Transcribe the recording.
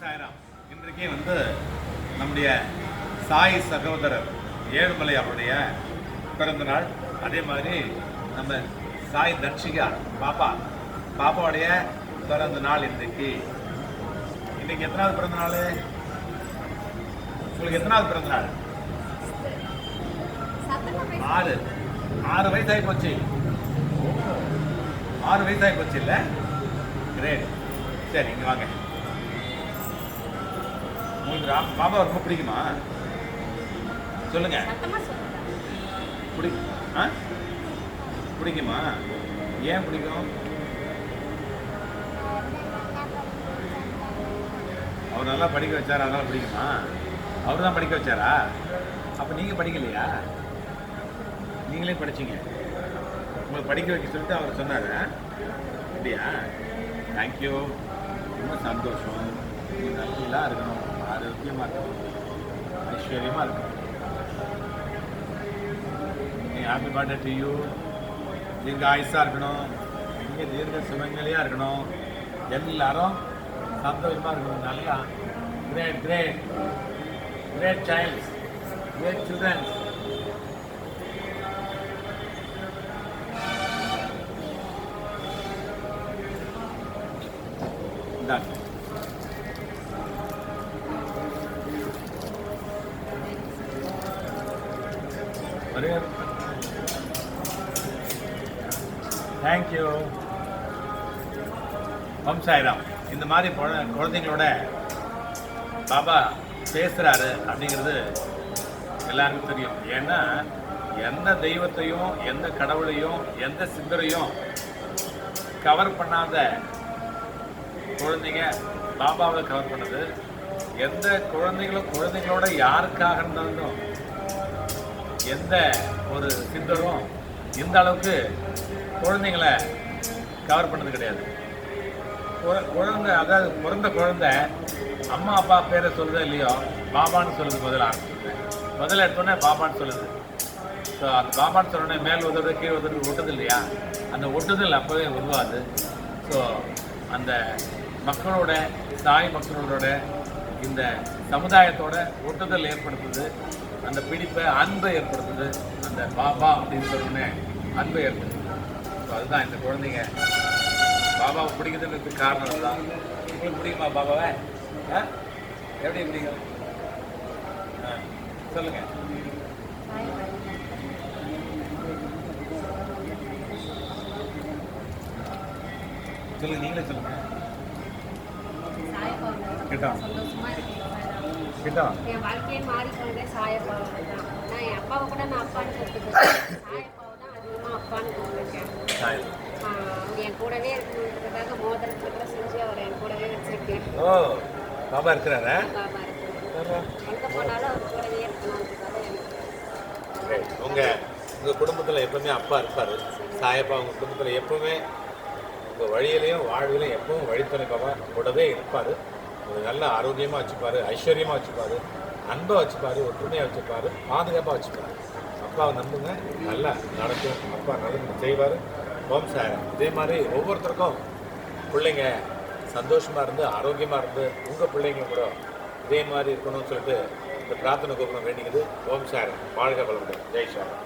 சாய்ராம். இன்றைக்கே வந்து நம்முடைய சாய் சகோதரர் ஏழுமலை அவருடைய பிறந்த நாள். அதே மாதிரி நம்ம சாய் தர்ஷிகா பாப்பா. பாப்பாவுடைய பிறந்த நாள் இன்றைக்கு. இன்னைக்கு எத்தனாவது பிறந்த நாள்? உங்களுக்கு எத்தனாவது பிறந்த நாள்? ஆறு. ஆறு வயசாகி போச்சு. ஆறு வயசாகி போச்சு இல்லை? கிரேட் சரி இங்க வாங்க. உங்களுக்கு பாபா ரொம்ப பிடிக்குமா? சொல்லுங்க. பிடி ஆ? பிடிக்குமா? ஏன் பிடிக்கும்? அவர் நல்லா படிக்க வச்சாரா? அதனால பிடிக்குமா? அவர் தான் படிக்க வச்சாரா? அப்போ நீங்கள் படிக்கலையா? நீங்களே படிச்சீங்க. உங்களை படிக்க வைக்க சொல்லிட்டு அவர் சொன்னார். அப்படியா? தேங்க்யூ ரொம்ப சந்தோஷம். நீ நல்லா இருக்கணும். ஆரோக்கியமாக இருக்கணும் ஐஸ்வர்யமாக இருக்கணும் நீ ஹாப்பி பர்த்டே டு யூ தீர்க்க ஆயுசாக இருக்கணும் நீங்கள் தீர்க்க சுமங்கலியாக இருக்கணும் எல்லாரும் சந்தோஷமாக இருக்கணும் நல்லா great great great childs great childrens இந்தாங்க தேங்க்யூ ஓம் சாய்ராம் இந்த மாதிரி குழ- குழந்தைங்களோட பாபா பேசுகிறாரு அப்படிங்கிறது எல்லாருக்கும் தெரியும். ஏன்னா எந்த தெய்வத்தையும் எந்த கடவுளையும் எந்த சிந்தரையும் கவர் பண்ணாத குழந்தைங்க பாபாவில் கவர் பண்ணது. எந்த குழந்தைகளும் குழந்தைங்களோட யாருக்காக இருந்தாலும் எந்த ஒரு சித்தரும் இந்த அளவுக்கு குழந்தைங்களை கவர் பண்ணது கிடையாது. குழ- குழந்தை அதாவது பிறந்த குழந்தை அம்மா அப்பா பேரை சொல்லுதோ இல்லையோ பாபான்னு சொல்லுது முதல்ல ஆரம்பிச்சுது முதல்ல எடுத்தோடனே பாபான்னு சொல்லுது. ஸோ அந்த பாபான்னு சொன்னோடனே மேல் உதடு கீழ் உதடு ஒட்டுது இல்லையா? அந்த ஒட்டுதல் அப்போவே உருவாது ஸோ அந்த மக்களோட தாய் மக்களோட இந்த சமுதாயத்தோட ஒட்டுதல் ஏற்படுத்துது. அந்த பிடிப்பை அன்பை ஏற்படுத்துது. அந்த பாபா அப்படின்னு சொன்னோடனே அன்பை ஏற்படுத்துது. ஸோ அதுதான் இந்த குழந்தைங்க. பாபாவை பிடிக்கிறதுக்கு காரணம் தான் உங்களுக்கு பிடிக்குமா பாபாவை? எப்படி பிடிக்கும் ஆ சொல்லுங்க. சொல்லுங்க நீங்களே சொல்லுங்க. கிட்டா? கிட்டா என் வாழ்க்கையே மாறி போனதே சாயப்பாவை தான் நான் என் அப்பாவை கூட நான் அப்பான்னு சொல்லிட்டு சாயப்பாவை தான் அதிகமாக அப்பான்னு கூப்பிட்டுருக்கேன் என் கூடவே இருக்கணுன்றதுக்காக மோதிரத்தில் கூட செஞ்சு அவர் என் கூடவே வச்சிருக்கேன். ஓ பாபா இருக்கிறாரா? பாபா இருக்கு எங்கே போனாலும் அவர் கூடவே இருக்கணுன்றதுக்காக எனக்கு Great. உங்க உங்க குடும்பத்துல எப்பவுமே அப்பா இருப்பாரு. சாயப்பா உங்க குடும்பத்துல எப்பவுமே உங்க வழியிலையும் வாழ்விலையும் எப்பவும் வழித்துணை பாபா கூடவே இருப்பாரு. நல்ல ஆரோக்கியமாக வச்சுப்பார் ஐஸ்வர்யமாக வச்சுப்பார் அன்பை வச்சுப்பார் ஒற்றுமையாக வச்சுப்பார் பாதுகாப்பாக வச்சுப்பார். அப்பாவை நம்புங்க. நல்லா நடக்கும். அப்பா நல்லது செய்வார். ஓம் சார். இதே மாதிரி ஒவ்வொருத்தருக்கும் பிள்ளைங்க சந்தோஷமாக இருந்து ஆரோக்கியமாக இருந்து உங்கள் பிள்ளைங்க கூட இதே மாதிரி இருக்கணும்னு சொல்லிட்டு இந்த பிரார்த்தனை கூப்பிடம் வேண்டியது ஓம் சார். வாழ்க வளமுடன். ஜெய் சாரம்